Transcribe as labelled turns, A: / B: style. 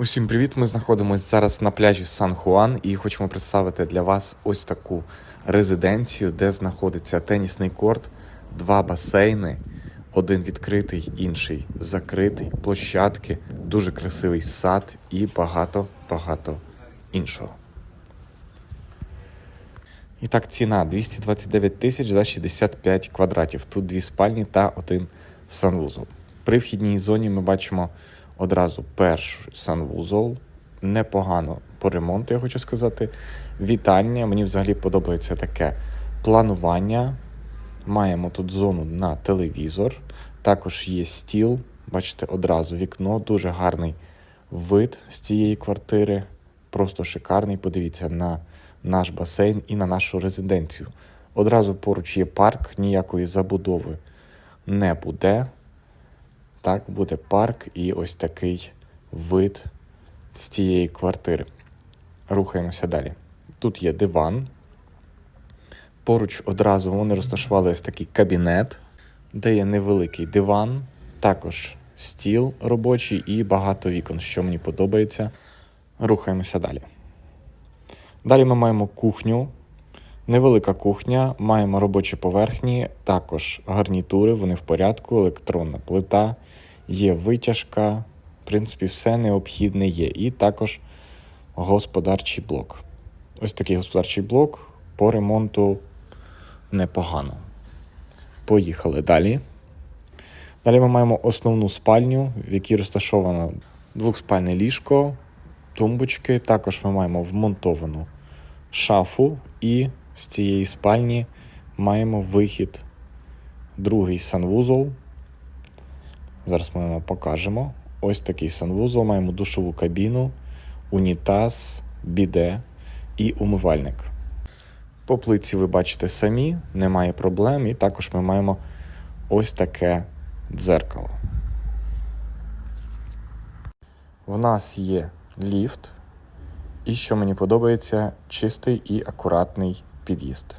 A: Усім привіт! Ми знаходимося зараз на пляжі Сан Хуан і хочемо представити для вас ось таку резиденцію, де знаходиться тенісний корт, два басейни, один відкритий, інший закритий, площадки, дуже красивий сад і багато-багато іншого. І так, ціна 229 тисяч за 65 квадратів. Тут дві спальні та один санвузол. При вхідній зоні ми бачимо одразу перший санвузол. Непогано по ремонту, я хочу сказати. Вітальня. Мені взагалі подобається таке планування. Маємо тут зону на телевізор. Також є стіл. Бачите, одразу вікно, дуже гарний вид з цієї квартири. Просто шикарний. Подивіться на наш басейн і на нашу резиденцію. Одразу поруч є парк, ніякої забудови не буде. Так, буде парк і ось такий вид з цієї квартири. Рухаємося далі. Тут є диван. Поруч одразу вони розташували ось такий кабінет, де є невеликий диван, також стіл робочий і багато вікон, що мені подобається. Рухаємося далі. Далі ми маємо кухню. Невелика кухня, маємо робочі поверхні, також гарнітури, вони в порядку, електронна плита, є витяжка, в принципі, все необхідне є. І також господарчий блок. Ось такий господарчий блок по ремонту непогано. Поїхали далі. Далі ми маємо основну спальню, в якій розташовано двохспальне ліжко, тумбочки. Також ми маємо вмонтовану шафу і з цієї спальні маємо вихід, другий санвузол. Зараз ми вам покажемо. Ось такий санвузол. Маємо душову кабіну, унітаз, біде і умивальник. По плитці ви бачите самі, немає проблем. І також ми маємо ось таке дзеркало. В нас є ліфт. І що мені подобається, чистий і акуратний під'їзд.